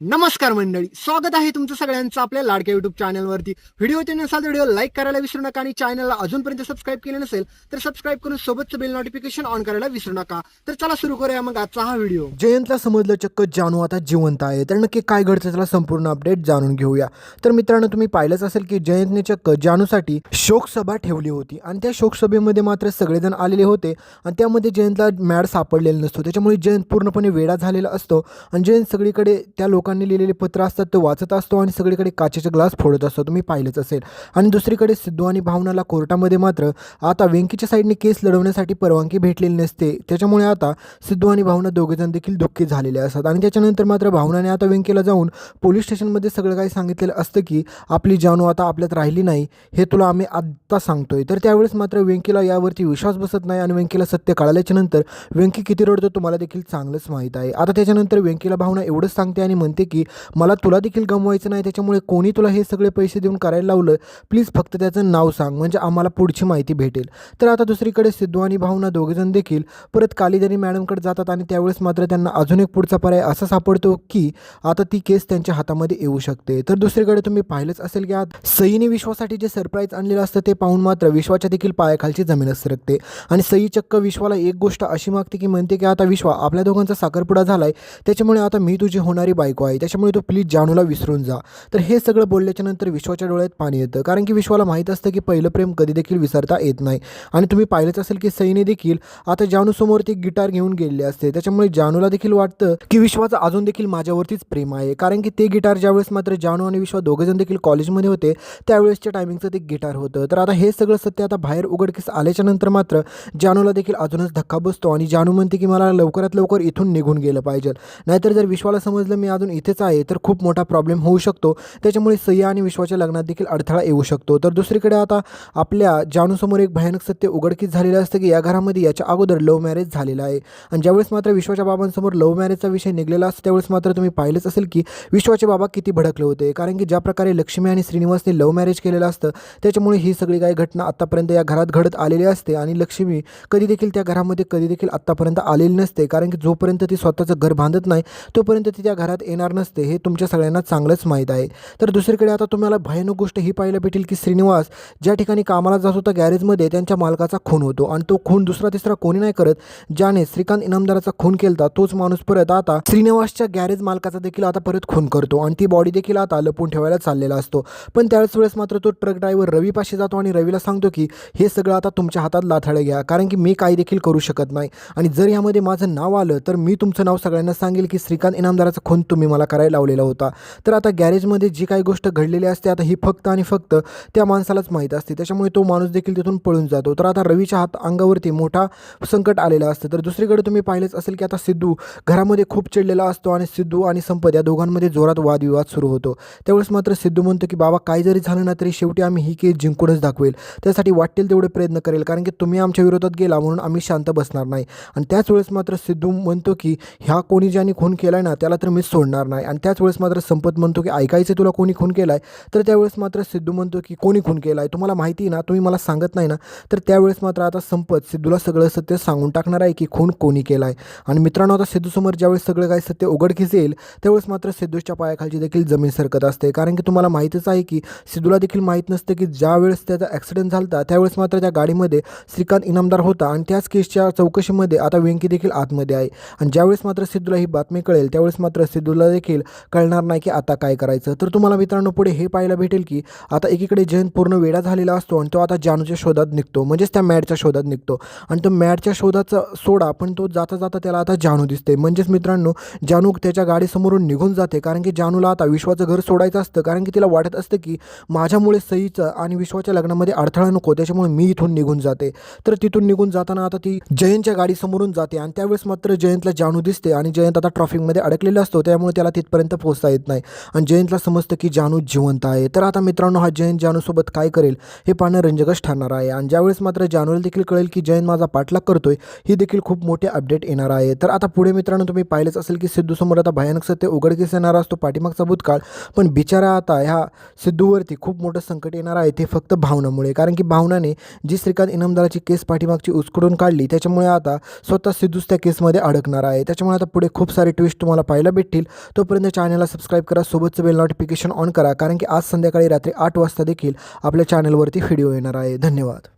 नमस्कार मंडळी स्वागत आहे तुमचं सगळ्यांचं आपल्या लाडक्या युट्यूब चॅनलवरती व्हिडिओ ते नसाल तर व्हिडिओ लाईक करायला विसरू नका आणि चॅनलला अजूनपर्यंत सबस्क्राईब केलं नसेल तर सबस्क्राईब करून सोबतचं बेल नोटिफिकेशन ऑन करायला विसरू नका. तर चला सुरू करूया मग आजचा हा व्हिडिओ. जयंतला समजलं चक्क जानू आता जिवंत आहे तर नक्की काय घडतं त्याला संपूर्ण अपडेट जाणून घेऊया. तर मित्रांनो तुम्ही पाहिलंच असेल की जयंतने चक्क जानूसाठी शोकसभा ठेवली होती आणि त्या शोकसभेमध्ये मात्र सगळेजण आलेले होते आणि त्यामध्ये जयंतला मॅड सापडलेला नसतो. त्याच्यामुळे जयंत पूर्णपणे वेडा झालेला असतो आणि जयंत सगळीकडे त्या लोक लोकांनी लिहिलेले पत्र असतात ते वाचत असतो आणि सगळीकडे काचेचे ग्लास फोडत असतो. तुम्ही पाहिलंच असेल. आणि दुसरीकडे सिद्धू आणि भावनाला कोर्टामध्ये मात्र आता वेंकीच्या साईडने केस लढवण्यासाठी परवानगी भेटलेली नसते. त्याच्यामुळे आता सिद्धू आणि भावना दोघेजण देखील दुःखी झालेले असतात. आणि त्याच्यानंतर मात्र भावनाने आता वेंकीला जाऊन पोलीस स्टेशनमध्ये सगळं काही सांगितलेलं असतं की आपली जानू आता आपल्यात राहिली नाही हे तुला आम्ही आत्ता सांगतोय. तर त्यावेळेस मात्र वेंकीला यावरती विश्वास बसत नाही आणि वेंकीला सत्य कळाल्याच्या नंतर वेंकी किती रडतो तुम्हाला देखील चांगलंच माहीत आहे. आता त्याच्यानंतर वेंकीला भावना एवढंच सांगते आणि म्हणते की मला तुला देखील गमवायचं नाही त्याच्यामुळे कोणी तुला हे सगळे पैसे देऊन करायला लावलं? प्लीज फक्त त्याचं नाव सांग म्हणजे आम्हाला पुढची माहिती भेटेल. तर आता दुसरीकडे सिद्धू आणि भावना दोघेजण देखील परत कालिदानी मॅडमकडे जातात आणि त्यावेळेस मात्र त्यांना अजून एक पुढचा पर्याय असा सापडतो की आता ती केस त्यांच्या हातामध्ये येऊ शकते. तर दुसरीकडे तुम्ही पाहिलंच असेल की आज सईने विश्वासाठी जे सरप्राईज आणलेलं असतं ते पाहून मात्र विश्वाच्या देखील पायाखालची जमीन सरकते. आणि सई चक्क विश्वाला एक गोष्ट अशी मागते की म्हणते की आता विश्वा आपल्या दोघांचा साखरपुडा झालाय त्याच्यामुळे आता मी तुझी होणारी बायको आहे. त्याच्यामुळे तू प्लीज जानूला विसरून जा. तर हे सगळं बोलल्याच्यानंतर विश्वाच्या डोळ्यात पाणी येतं. कारण की विश्वाला माहीत असतं की पहिलं प्रेम कधी देखील विसरता येत नाही. आणि तुम्ही पाहिलंच असेल की सईने देखील आता जानूसमोर ती गिटार घेऊन गेलेली असते. त्याच्यामुळे जानूला देखील वाटतं की विश्वाचं अजून देखील माझ्यावरतीच प्रेम आहे. कारण की ते गिटार ज्यावेळेस मात्र जानू आणि विश्वा दोघेजण देखील कॉलेजमध्ये होते त्यावेळेसच्या टायमिंगचं ते गिटार होतं. तर आता हे सगळं सत्य आता बाहेर उघडकीस आल्याच्यानंतर मात्र जानूला देखील अजूनच धक्का बसतो आणि जानू म्हणते की मला लवकरात लवकर इथून निघून गेलं पाहिजे. नाहीतर जर विश्वाला समजलं मी अजून इथेच आहे तर खूप मोठा प्रॉब्लेम होऊ शकतो. त्याच्यामुळे सय्या आणि विश्वाच्या लग्नात देखील अडथळा येऊ शकतो. तर दुसरीकडे आता आपल्या जानूसमोर एक भयानक सत्य उघडकीस झालेलं असतं की या घरामध्ये याच्या अगोदर लव्ह मॅरेज झालेला आहे. आणि ज्यावेळेस मात्र विश्वाच्या बाबांसमोर लव्ह मॅरेजचा विषय निघलेला असतो त्यावेळेस मात्र तुम्ही पाहिलंच असेल की विश्वाचे बाबा किती भडकले होते. कारण की ज्या प्रकारे लक्ष्मी आणि श्रीनिवासने लव्ह मॅरेज केलेलं असतं त्याच्यामुळे ही सगळी काही घटना आत्तापर्यंत या घरात घडत आलेली असते. आणि लक्ष्मी कधी देखील त्या घरामध्ये कधी देखील आत्तापर्यंत आलेली नसते. कारण की जोपर्यंत ती स्वतःचं घर बांधत नाही तोपर्यंत ती त्या घरात येणार नसते हे तुमच्या सगळ्यांना चांगलंच माहीत आहे. तर दुसरीकडे आता तुम्हाला भयानक गोष्ट ही पाहायला भेटेल की श्रीनिवास ज्या ठिकाणी कामाला जात होता गॅरेजमध्ये त्यांच्या मालकाचा खून होतो आणि तो खून दुसरा तिसरा कोणी नाही करत ज्याने श्रीकांत इनामदाराचा खून केलता तोच माणूस परत आता श्रीनिवासच्या गॅरेज मालकाचा देखील आता परत खून करतो आणि ती बॉडी देखील आता लपून ठेवायला चाललेला असतो. पण त्याच वेळेस मात्र तो ट्रक ड्रायव्हर रवीपाशी जातो आणि रवीला सांगतो की हे सगळं आता तुमच्या हातात लाथाळे घ्या कारण की मी काही देखील करू शकत नाही. आणि जर यामध्ये माझं नाव आलं तर मी तुमचं नाव सगळ्यांना सांगेल की श्रीकांत इनामदाराचा खून तुम्ही मला करायला लावलेला होता. तर आता गॅरेजमध्ये जी काही गोष्ट घडलेली असते आता ही फक्त आणि फक्त त्या माणसालाच माहीत असते. त्याच्यामुळे तो माणूस देखील तिथून पळून जातो. तर आता रवीच्या हात अंगावरती मोठा संकट आलेला असतं. तर दुसरीकडे तुम्ही पाहिलेच असेल की आता सिद्धू घरामध्ये खूप चिडलेला असतो आणि सिद्धू आणि संपत या दोघांमध्ये जोरात वादविवाद सुरू होतो. त्यावेळेस मात्र सिद्धू म्हणतो की बाबा काय जरी झालं ना तरी शेवटी आम्ही ही केस जिंकूनच दाखवेल. त्यासाठी वाटेल तेवढे प्रयत्न करेल. कारण की तुम्ही आमच्या विरोधात गेला म्हणून आम्ही शांत बसणार नाही. आणि त्याच वेळेस मात्र सिद्धू म्हणतो की ह्या कोणी ज्यांनी खून केला ना त्याला तर मी सोडणार नाही. आणि त्याच वेळेस मात्र संपत म्हणतो की ऐकायचं तुला कोणी खून केला आहे तर त्यावेळेस मात्र सिद्धू म्हणतो की कोणी खून केला आहे तुम्हाला माहिती आहे ना तुम्ही मला सांगत नाही ना तर त्यावेळेस मात्र आता संपत सिद्धूला सगळं सत्य सांगून टाकणार आहे की खून कोणी केला आहे आणि मित्रांनो आता सिद्धूसमोर ज्यावेळेस सगळं काही सत्य उघडकीस येईल त्यावेळेस मात्र सिद्धूच्या पायाखालची देखील जमीन सरकत असते. कारण की तुम्हाला माहीतच आहे की सिद्धूला देखील माहीत नसतं की ज्यावेळेस त्याचा ॲक्सिडेंट झाला होता त्यावेळेस मात्र त्या गाडीमध्ये श्रीकांत इनामदार होता. आणि त्याच केसच्या चौकशीमध्ये आता व्यंकी देखील आतमध्ये आहे. आणि ज्यावेळेस मात्र सिद्धूला ही बातमी कळेल त्यावेळेस मात्र सिद्धूला देखील कळणार नाही की आता काय करायचं. तर तुम्हाला मित्रांनो पुढे हे पाहायला भेटेल की आता एकीकडे जयंत पूर्ण वेडा झालेला असतो आणि तो आता जानूच्या शोधात निघतो. म्हणजेच त्या मॅडच्या शोधात निघतो. आणि तो मॅडच्या शोधाचा सोडा पण तो जाता जाता त्याला आता जानू दिसते. म्हणजेच मित्रांनो जानू त्याच्या गाडीसमोरून निघून जाते. कारण की जानूला आता विश्वाचं घर सोडायचं असतं. कारण की तिला वाटत असतं की माझ्यामुळे सईचं आणि विश्वाच्या लग्नामध्ये अडथळा नको त्याच्यामुळे मी इथून निघून जाते. तर तिथून निघून जाताना आता ती जयंतच्या गाडीसमोरून जाते आणि त्यावेळेस मात्र जयंतला जानू दिसते आणि जयंत आता ट्रॉफिकमध्ये अडकलेला असतो. त्यामुळे त्याला तिथपर्यंत पोहोचता येत नाही. आणि जयंतला समजतं की जानू जिवंत आहे. तर आता मित्रांनो हा जयंत जानूसोबत काय करेल हे पाहणं रंजकच ठरणार आहे. आणि ज्यावेळेस मात्र जानूला देखील कळेल की जयंत माझा पाठलाग करतोय ही देखील खूप मोठे अपडेट येणार आहे. तर आता पुढे मित्रांनो तुम्ही पाहिलंच असेल की सिद्धूसमोर आता भयानक सत्य उघडकीस येणार असतो पाठीमागचा भूतकाळ. पण बिचारा आता ह्या सिद्धूवरती खूप मोठं संकट येणार आहे ते फक्त भावनामुळे. कारण की भावनाने जी श्रीकांत इनामदाराची केस पाठीमागची उचकडून काढली त्याच्यामुळे आता स्वतः सिद्धूच त्या केसमध्ये अडकणार आहे. त्याच्यामुळे आता पुढे खूप सारे ट्विस्ट तुम्हाला पाहायला भेटतील. तोपर्यंत चॅनलला सबस्क्राईब करा सोबतचं बेल नोटिफिकेशन ऑन करा कारण की आज संध्याकाळी रात्री आठ वाजता देखील आपल्या चॅनलवरती व्हिडिओ येणार आहे. धन्यवाद.